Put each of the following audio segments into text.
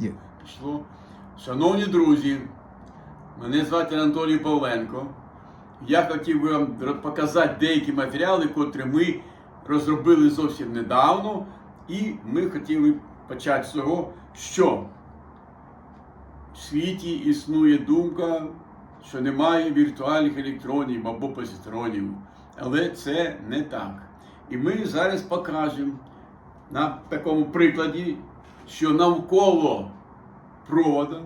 Є. Шановні друзі, мене звати Анатолій Павленко. Я хотів би вам показати деякі матеріали, котрі ми розробили зовсім недавно, і ми хотіли почати з того, що в світі існує думка, що немає віртуальних електронів або позитронів. Але це не так. І ми зараз покажемо на такому прикладі, що навколо провода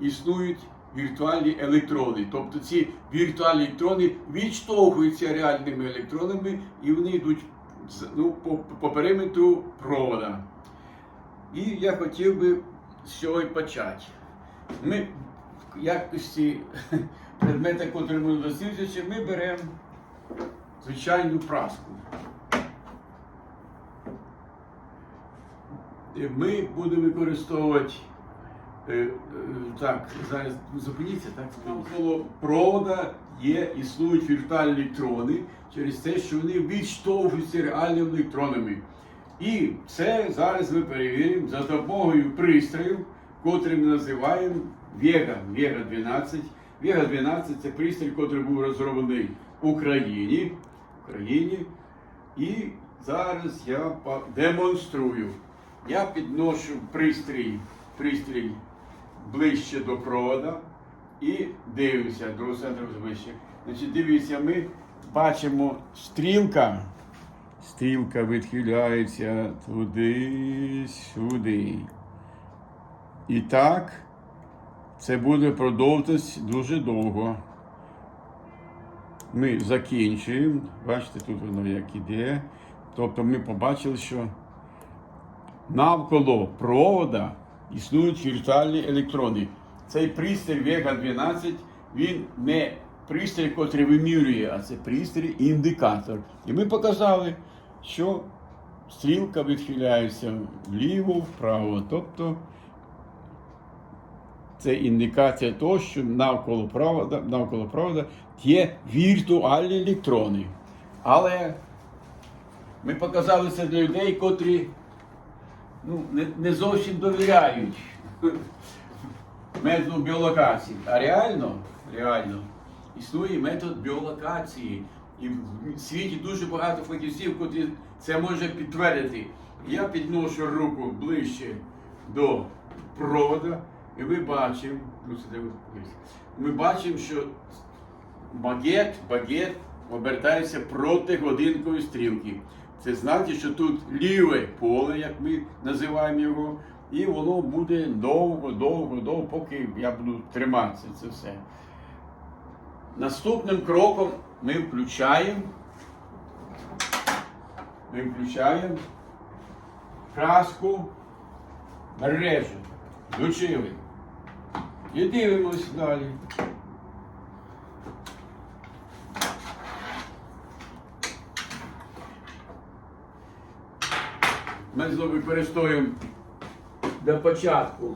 існують віртуальні електрони. Тобто ці віртуальні електрони відштовхуються реальними електронами і вони йдуть ну, по, по периметру провода. І я хотів би з цього і почати. Ми в якості предмета, який ми досліджуємо, ми беремо звичайну праску. Ми будемо використовувати е, е, так, зараз зупиніться, так навколо провода є, існують віртуальні електрони через те, що вони відштовхуються реальними електронами. І це зараз ми перевіримо за допомогою пристроїв, котрі ми називаємо Vega, Vega 12. Vega 12 це пристрій, який був розроблений в Україні. В Україні. І зараз я демонструю. Я підношу пристрій, пристрій ближче до провода і дивимося до центру ближче. Значить, дивіться, ми бачимо стрілка. Стрілка відхиляється туди, сюди. І так, це буде продовжуватись дуже довго. Ми закінчуємо. Бачите, тут воно як іде. Тобто ми побачили, що навколо провода існують віртуальні електрони. Цей пристрій Vega 12, він не пристрій, який вимірює, а це пристрій індикатор. І ми показали, що стрілка відхиляється вліво, вправо. Тобто це індикація того, що навколо провода, навколо провода є віртуальні електрони. Але ми показали це для людей, котрі ну, не, не зовсім довіряють методу біолокації. А реально, реально існує метод біолокації. І в світі дуже багато фахівців, котрі це може підтвердити. Я підношу руку ближче до провода, і ми бачимо, ну, ми бачимо, що багет, багет обертається проти годинкової стрілки. Це значить, що тут ліве поле, як ми називаємо його, і воно буде довго, довго, довго, поки я буду триматися це все. Наступним кроком ми включаємо. Ми включаємо краску мережу. Включили. І дивимось далі. Ми знову використовуємо для початку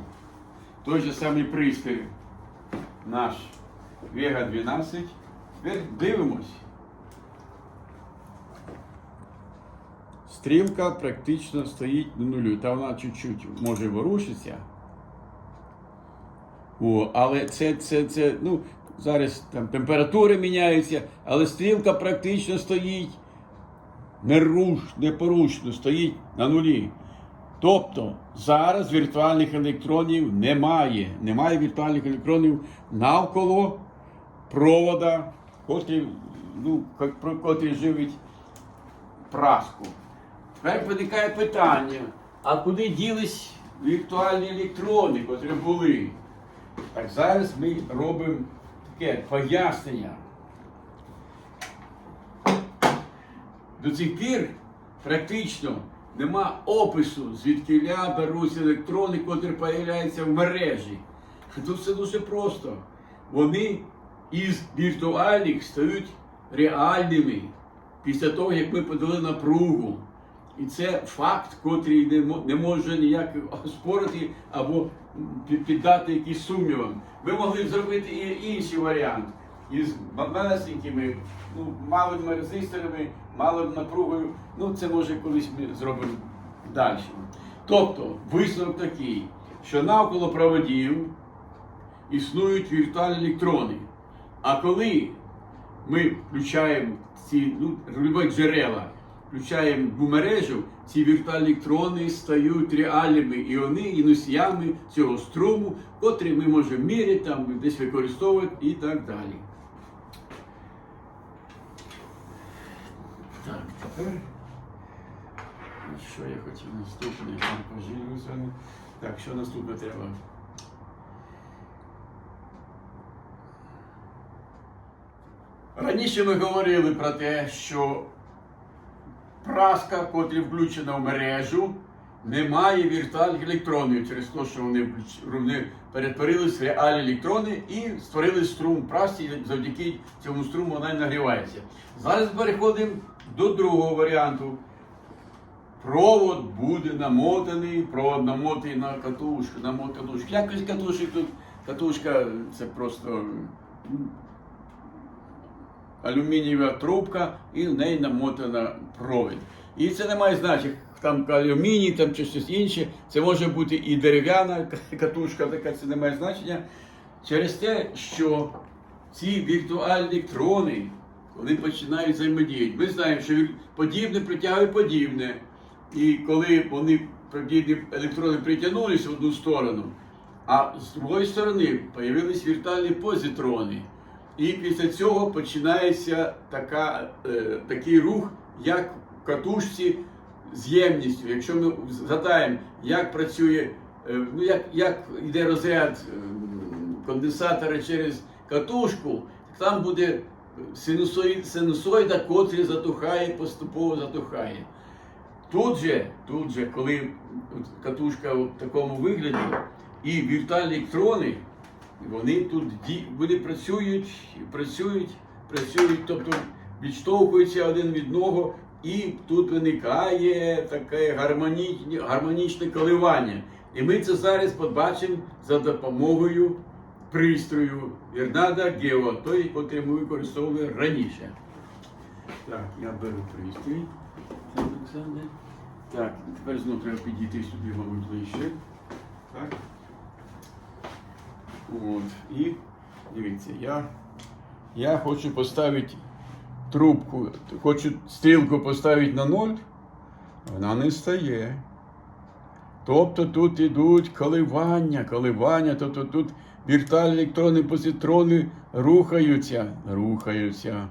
той же самий пристрій наш Vega 12. Тепер дивимось. Стрілка практично стоїть на нулю. Та вона чуть-чуть може ворушитися. О, але це, це, це, ну, зараз там температури міняються, але стрілка практично стоїть неруш, непорушно, стоїть на нулі. Тобто зараз віртуальних електронів немає. Немає віртуальних електронів навколо провода, котрі, ну, котрі живить праску. Тепер виникає питання, а куди ділись віртуальні електрони, котрі були? Так зараз ми робимо таке пояснення. До цих пір практично нема опису, звідки беруться електрони, котрі з'являються в мережі. Тут все дуже просто. Вони із віртуальних стають реальними після того, як ми подали напругу. І це факт, котрий не, може ніяк оспорити або піддати якісь сумнівам. Ви могли б зробити і інший варіант із малесенькими, ну, малими резисторами, малою напругою. Ну, це може колись ми зробимо далі. Тобто, висновок такий, що навколо проводів існують віртуальні електрони. А коли ми включаємо ці ну, джерела, включаємо в мережу, ці віртуальні електрони стають реальними і вони і носіями цього струму, котрий ми можемо міряти, там, десь використовувати і так далі. Так, тепер. Що я хотів наступне? Там поживлюся. Так, що наступне треба? Раніше ми говорили про те, що праска, котрі включена в мережу, не має віртуальних електронів через те, що вони, перетворились в реальні електрони і створили струм в і завдяки цьому струму вона й нагрівається. Зараз переходимо до другого варіанту. Провод буде намотаний, провод намотаний на катушку, на мотокатушку. Якось катушок тут, катушка це просто алюмінієва трубка і в неї намотана провід. І це не має значення, там алюміній там чи щось інше. Це може бути і дерев'яна катушка, така це не має значення. Через те, що ці віртуальні електрони, вони починають взаємодіяти. Ми знаємо, що подібне притягує подібне. І коли вони електрони притягнулися в одну сторону, а з другої сторони з'явились віртуальні позитрони. І після цього починається така, е, такий рух, як в катушці з ємністю. Якщо ми згадаємо, як працює, е, ну як, як йде розряд е, конденсатора через катушку, там буде синусоїд, синусоїда, котрий затухає, поступово затухає. Тут же, тут же, коли катушка в такому вигляді, і віртуальні електрони, вони тут вони працюють, працюють, працюють, тобто відштовхуються один від одного, і тут виникає таке гармонічне коливання. І ми це зараз побачимо за допомогою пристрою Вернада Гео, той, який ми використовували раніше. Так, я беру пристрій. Олександр. Так, тепер знову треба підійти сюди, мабуть, ближче. Так. От. І дивіться, я, я хочу поставити трубку, хочу стрілку поставити на ноль, вона не стає. Тобто тут йдуть коливання, коливання, тобто тут віртуальні електрони, позитрони рухаються, рухаються.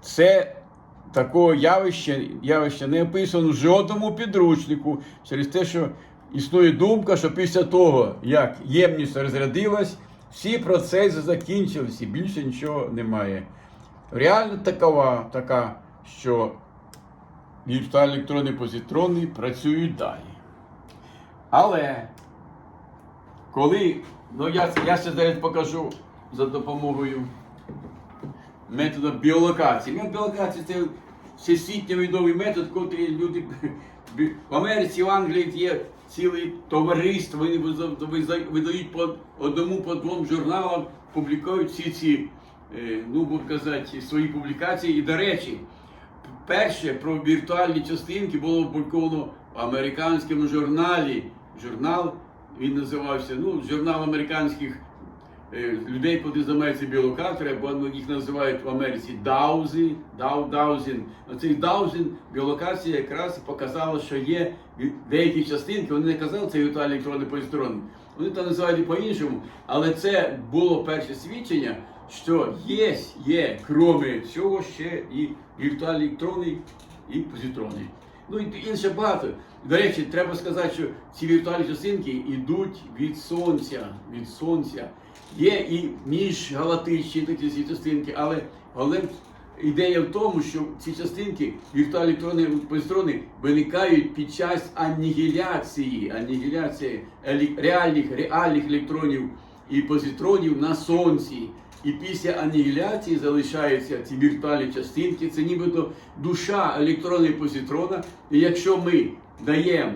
Це такого явища, явища не описано в жодному підручнику через те, що існує думка, що після того, як ємність розрядилась, всі процеси закінчилися більше нічого немає. Реально такова, така, що віртуальні електрони позитрони працюють далі. Але коли, ну я, я ще зараз покажу за допомогою методу біолокації. Метод біолокації це всесвітньо відомий метод, який люди в Америці, в Англії є ціле товариство, вони видають по одному, по двом журналам, публікують всі ці, е, ну будемо казати, свої публікації. І до речі, перше про віртуальні частинки було опубліковано в американському журналі. Журнал він називався ну, журнал американських е, людей, коли займаються біолокаторами, або ну, їх називають в Америці даузи, дау, даузін. Оцей даузін біолокація якраз показала, що є деякі частинки, вони не казали, це віртуальні електрони позитрони. Вони там називають по-іншому, але це було перше свідчення, що є, є, крім цього, ще і віртуальні електрони і позитрони. Ну і інше багато. До речі, треба сказати, що ці віртуальні частинки йдуть від сонця. Від сонця. Є і міжгалактичні такі ці частинки, але головне ідея в тому, що ці частинки, віртуальні електрони, позитрони, виникають під час анігіляції, анігіляції реальних, реальних електронів і позитронів на сонці. І після анігіляції залишаються ці віртуальні частинки, це нібито душа електрона і позитрона. І якщо ми даємо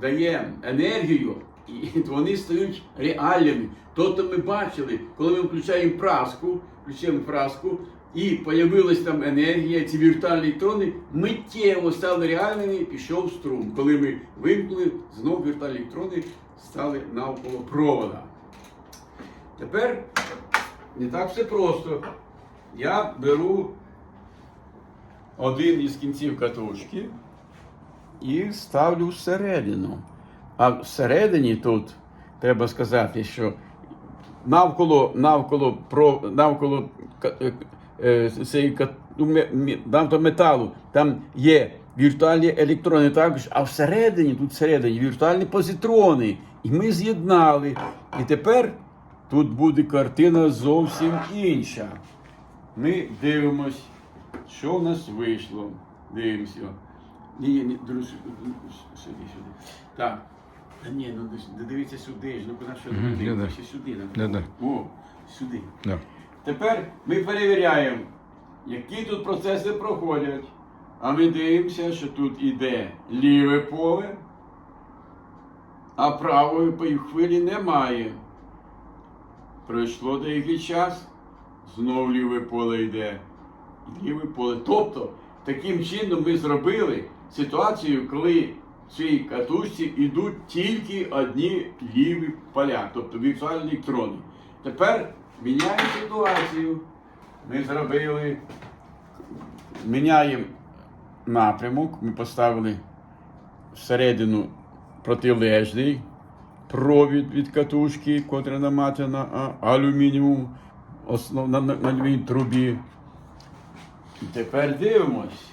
даємо енергію, і вони стають реальними. Тобто ми бачили, коли ми включаємо праску, включаємо праску, і появилась там енергія, ці віртуальні електрони миттєво стали реальними і пішов струм. Коли ми вимкнули, знову віртуальні електрони стали навколо провода. Тепер не так все просто. Я беру один із кінців катушки і ставлю всередину. А всередині тут треба сказати, що навколо, навколо, навколо е, е, цієї ну, металу там є віртуальні електрони також, а всередині, тут всередині віртуальні позитрони. І ми з'єднали. І тепер тут буде картина зовсім інша. Ми дивимось, що в нас вийшло. Дивимося. Ні, ні, ні, друзі, сюди, сюди. Так. Та ні, ну дивіться сюди ж, ну куди що ще сюди. нам. Да-да. О, сюди. Да. Тепер ми перевіряємо, які тут процеси проходять. А ми дивимося, що тут іде ліве поле, а правої по хвилі немає. Пройшло деякий час, знов ліве поле йде. Ліве поле. Тобто, таким чином ми зробили ситуацію, коли в цій катушці йдуть тільки одні ліві поля, тобто віртуальні електрони. Тепер міняємо ситуацію. Ми зробили, міняємо напрямок, ми поставили всередину протилежний провід від катушки, котра наматана а, алюмініум основ, на, на, на алюмінієвій трубі. І тепер дивимось.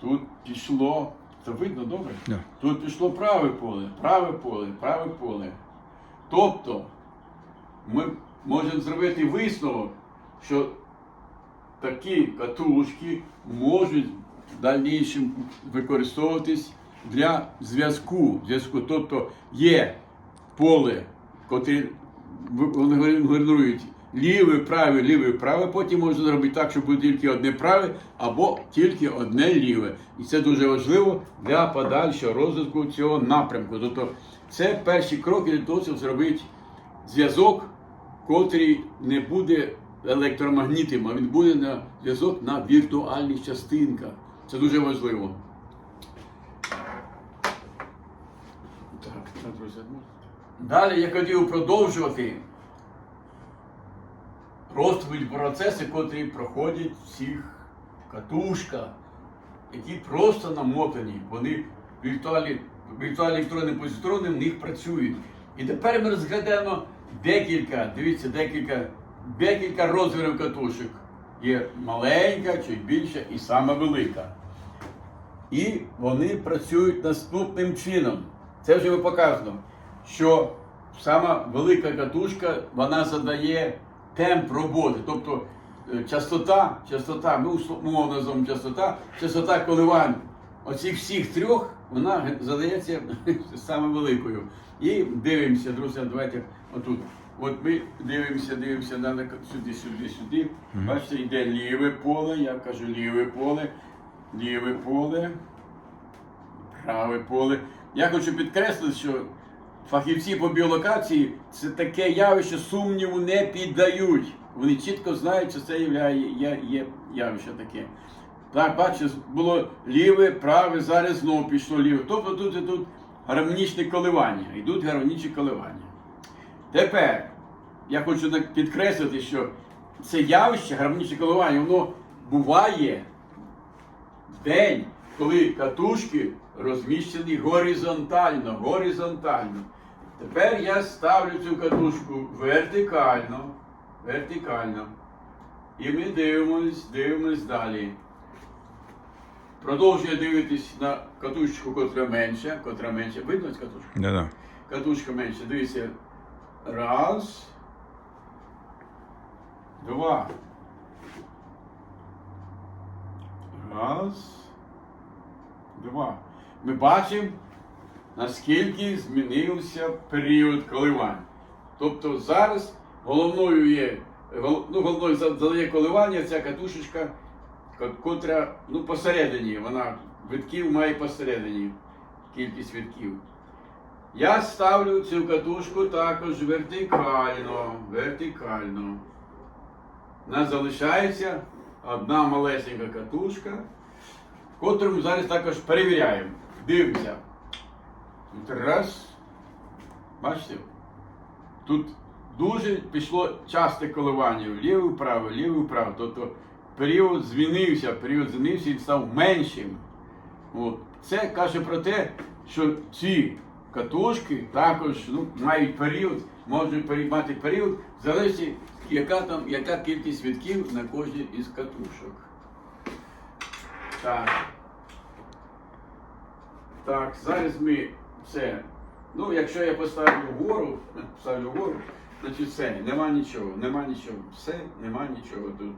Тут пішло, це видно добре? Да. Тут пішло праве поле, праве поле, праве поле. Тобто ми можемо зробити висновок, що такі катушки можуть в дальнішому використовуватись для зв'язку. зв'язку. Тобто є поле, котрі генерують ліве, праве, ліве, праве. Потім можна зробити так, щоб буде тільки одне праве або тільки одне ліве. І це дуже важливо для подальшого розвитку цього напрямку. Тобто це перші кроки для того, щоб зробити зв'язок, котрий не буде електромагнітом, а він буде на зв'язок на віртуальних частинках. Це дуже важливо. Так, так, друзі. ну. Далі я хотів продовжувати розповідь процеси, котрі проходять всіх катушках, які просто намотані. Вони віртуальні, віртуальні електронні позитрони в них працюють. І тепер ми розглядаємо декілька, дивіться, декілька, декілька розмірів катушок. Є маленька, чуть більша і сама велика. І вони працюють наступним чином. Це вже ви показано, що сама велика катушка вона задає темп роботи. Тобто е, частота, частота, ми услов- умовно називаємо частота, частота коливань оцих всіх трьох, вона задається саме великою. І дивимося, друзі, давайте отут. От ми дивимося, дивимося на, сюди, сюди, сюди. Бачите, йде ліве поле, я кажу ліве поле, ліве поле, праве поле. Я хочу підкреслити, що фахівці по біолокації це таке явище сумніву не піддають. Вони чітко знають, що це є, є, є явище таке. Так, бачите, було ліве, праве, зараз знову пішло ліве. Тобто тут і тут гармонічні коливання. Йдуть гармонічні коливання. Тепер я хочу підкреслити, що це явище, гармонічне коливання, воно буває в день, коли катушки розміщені горизонтально. горизонтально. Тепер я ставлю цю катушку вертикально. Вертикально. І ми дивимось, дивимось далі. Продовжує дивитись на катушечку, котра менша, котра менша. Видно цю катушку? Да, да. Катушка менше. Дивіться. Раз. Два. Раз. Два. Ми бачимо, наскільки змінився період коливань. Тобто зараз головною є, ну, головною задає коливання ця катушечка, котра ну, посередині, вона витків має посередині кількість витків. Я ставлю цю катушку також вертикально. Вертикально. У нас залишається одна малесенька катушка, котру ми зараз також перевіряємо. Дивимося. Раз, Бачите? Тут дуже пішло часте коливання вліво, вправо, ліво, вправо. Тобто період змінився, період змінився і став меншим. От. Це каже про те, що ці катушки також ну, мають період, можуть мати період, в залежності, яка там, яка кількість вітків на кожній із катушок. Так. Так, зараз ми все. Ну, якщо я поставлю вгору, поставлю вгору, значить все, нема нічого, нема нічого. Все, нема нічого тут.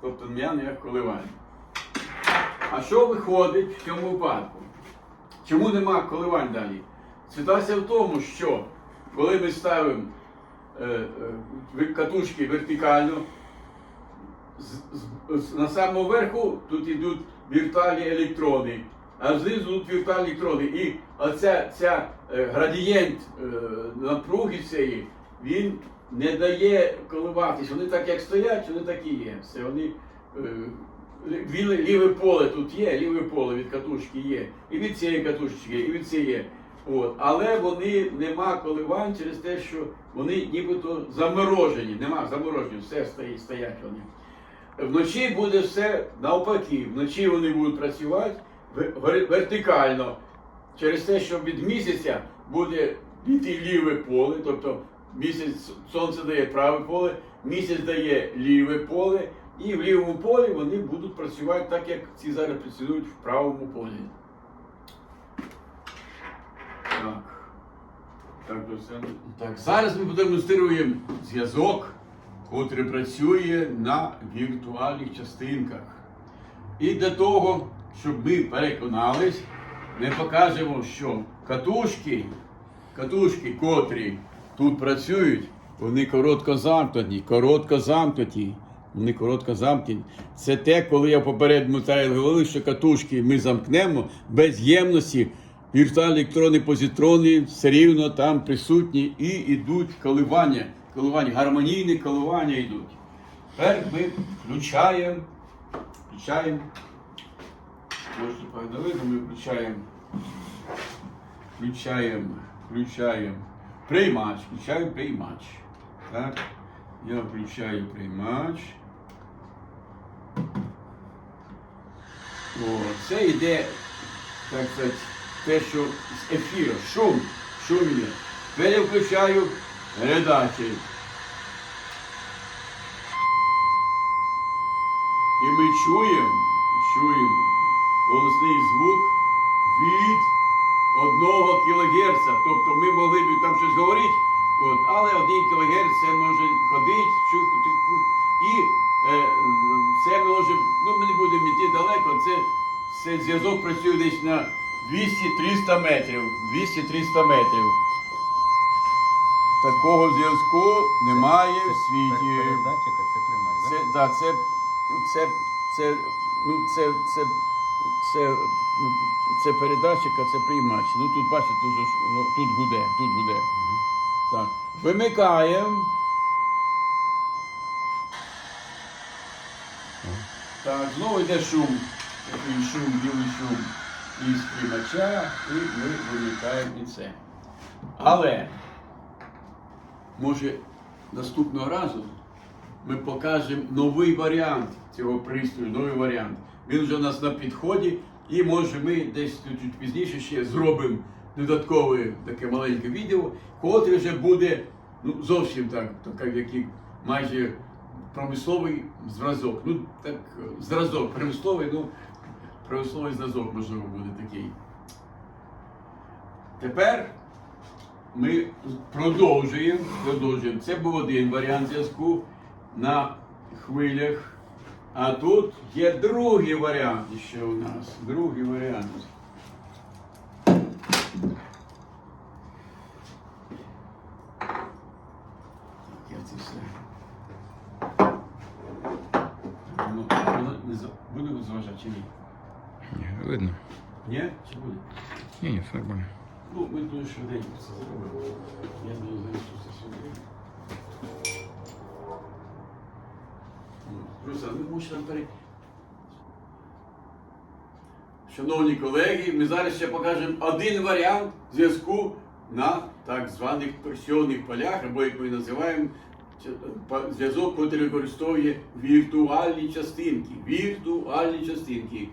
Тобто я ніяк коливання. А що виходить в цьому випадку? Чому нема коливань далі? Ситуація в тому, що коли ми ставимо е, е, катушки вертикально, з- з- з- на самому верху тут йдуть віртуальні електрони, а знизу віртуальні електрони. І оця ця, е, градієнт е, напруги цієї, він не дає коливатись. Вони так як стоять, вони так і є. Все, вони, е, ліве, поле тут є, ліве поле від катушки є. І від цієї катушки є, і від цієї. От. Але вони нема коливань через те, що вони нібито заморожені. Нема заморожені, все стоїть, стоять вони. Вночі буде все навпаки. Вночі вони будуть працювати вертикально. Через те, що від місяця буде піти ліве поле, тобто місяць сонце дає праве поле, місяць дає ліве поле, і в лівому полі вони будуть працювати так, як ці зараз працюють в правому полі. Так. Так, так, зараз ми продемонструємо зв'язок, котрий працює на віртуальних частинках. І для того, щоб ми переконались, ми покажемо, що катушки, катушки, котрі тут працюють, вони коротко замкнуті, коротко замкнуті. Вони коротко замкнені. Це те, коли я в попередньому говорив, що катушки ми замкнемо без ємності, віртуальні електрони, позитрони все рівно там присутні і йдуть коливання, коливання, гармонійні коливання йдуть. Тепер ми включаємо, включаємо. Можете погнали, ми включаємо. Включаємо, включаємо приймач, включаю приймач. Так. Я включаю приймач. О, це йде, так сказати, те, що з ефіру, шум, шум я включаю передачі. І ми чуємо, чуємо голосний звук від 1 кГц. Тобто ми могли б там щось говорити, от, але 1 кГц це може ходити, чути, і е, це може, ну ми не будемо йти далеко, це, це зв'язок працює десь на 200-300 метрів. 200-300 метрів. Такого зв'язку немає в світі. Передатчика це приймач, Це, да, це, це, це, ну, це, це, це, це передатчик, а це приймач. Ну тут бачите, тут, тут гуде, тут гуде. Так. Вимикаємо. Так, знову йде шум. Такий шум, білий шум із приймача, і ми вимикаємо і це. Але, може, наступного разу ми покажемо новий варіант цього пристрою, новий варіант. Він вже у нас на підході, і може ми десь чуть пізніше ще зробимо додаткове таке маленьке відео, котре вже буде ну, зовсім так, так як і майже промисловий зразок. Ну, так, зразок, промисловий, ну, промисловий зразок, можливо, буде такий. Тепер ми продовжуємо. продовжуємо. Це був один варіант зв'язку на хвилях. А тут є другий варіант ще у нас. Другий варіант. Так, я це все. Воно, воно не за- буде зважати чи ні? Ні, видно. Ні? Чи буде? Ні, ні, все нормально. Ну, ми дуже швиденько це зробимо. Я буду залишу це сюди. Ви можете нам пере... Шановні колеги, ми зараз ще покажемо один варіант зв'язку на так званих торсіонних полях, або як ми називаємо зв'язок, який використовує віртуальні частинки. Віртуальні частинки.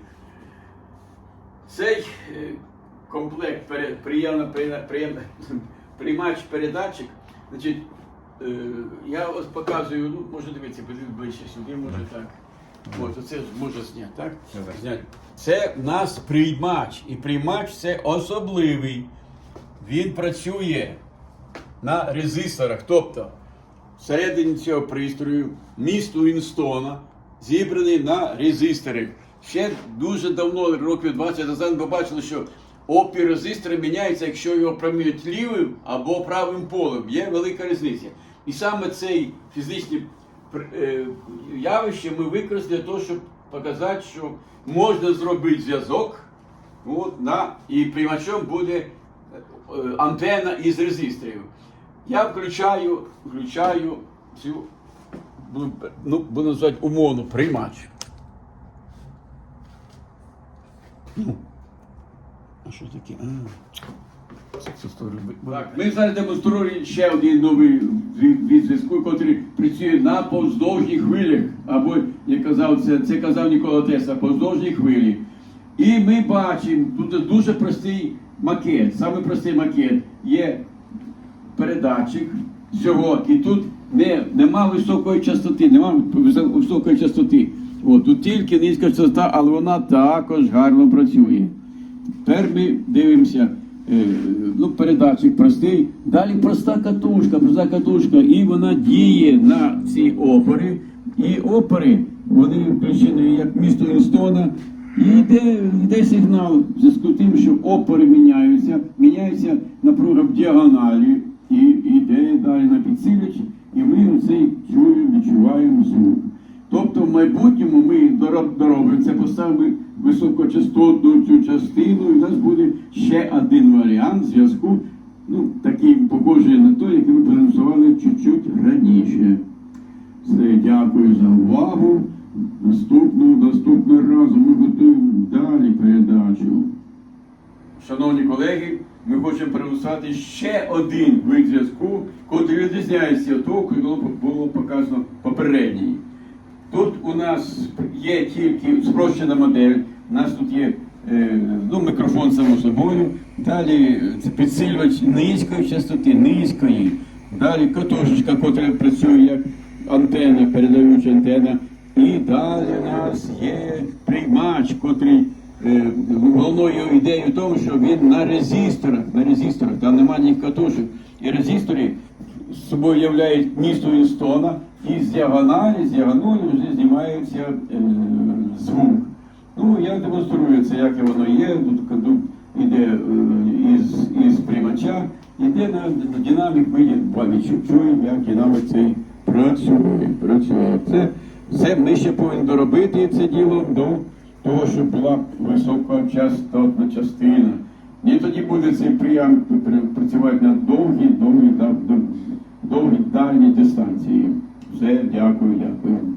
Цей е, комплект приємно, приємно, приймач передатчик, значить, я ось показую, ну, може дивитися, подивіться ближче сюди, може так. От, оце може зняти, так? Так. Зняти. Це в нас приймач. І приймач це особливий. Він працює на резисторах. Тобто, всередині цього пристрою міст Уінстона зібраний на резистори. Ще дуже давно, років 20 назад, побачили, що опір резистора міняється, якщо його промінюють лівим або правим полем. Є велика різниця. І саме цей фізичний пр- е, явище ми використали для того, щоб показати, що можна зробити зв'язок. На, і приймачом буде е, антенна із резисторів. Я включаю, включаю цю, ну, буду називати умовно, приймач. Що таке? А. Так, ми зараз демонструємо ще один новий від, зв'язку, який працює на повздовжніх хвилях. Або, як казав, це, це казав Нікола Тесла, повздовжні хвилі. І ми бачимо, тут дуже простий макет, саме простий макет. Є передатчик всього, і тут не, нема високої частоти, нема високої частоти. От, тут тільки низька частота, але вона також гарно працює. Тепер ми дивимося, е, ну, передатчик простий. Далі проста катушка, проста катушка, і вона діє на ці опори. І опори, вони включені як місто Інстона. І йде, йде сигнал в зв'язку з тим, що опори міняються, міняється напруга в діагоналі, і йде далі на підсилювач, і ми оцей чуємо, відчуваємо звук. Тобто в майбутньому ми доробимо це, поставимо високочастотну цю частину, і в нас буде ще один варіант зв'язку, ну, такий похожий на той, який ми продемонстрували чуть-чуть раніше. Все, дякую за увагу. Наступного, наступного разу ми готуємо далі передачу. Шановні колеги, ми хочемо продемонструвати ще один вид зв'язку, який відрізняється від того, було, було показано попередній. Тут у нас є тільки спрощена модель. У нас тут є е, ну, мікрофон само собою. Далі підсилювач низької частоти, низької. Далі катушечка, яка працює як антенна, передаюча антенна. І далі у нас є приймач, котрий е, головною ідеєю тому, що він на резисторах, на резисторах, там немає ніяких катушок. І резистори з собою являють місто Інстона, і з діагоналі, з діагоналі вже знімається е, звук. Ну, я демонструю це, як воно є. Тут коду іде е, із, із приймача, іде на, на динамік, ми вами чуємо, як динамік цей працює. працює. Це все ми ще повинні доробити це діло до того, щоб була високочастотна частина. І тоді буде цей прийом працювати на довгі, довгі, да- дов- довгі дальні дистанції. Все, дякую, дякую.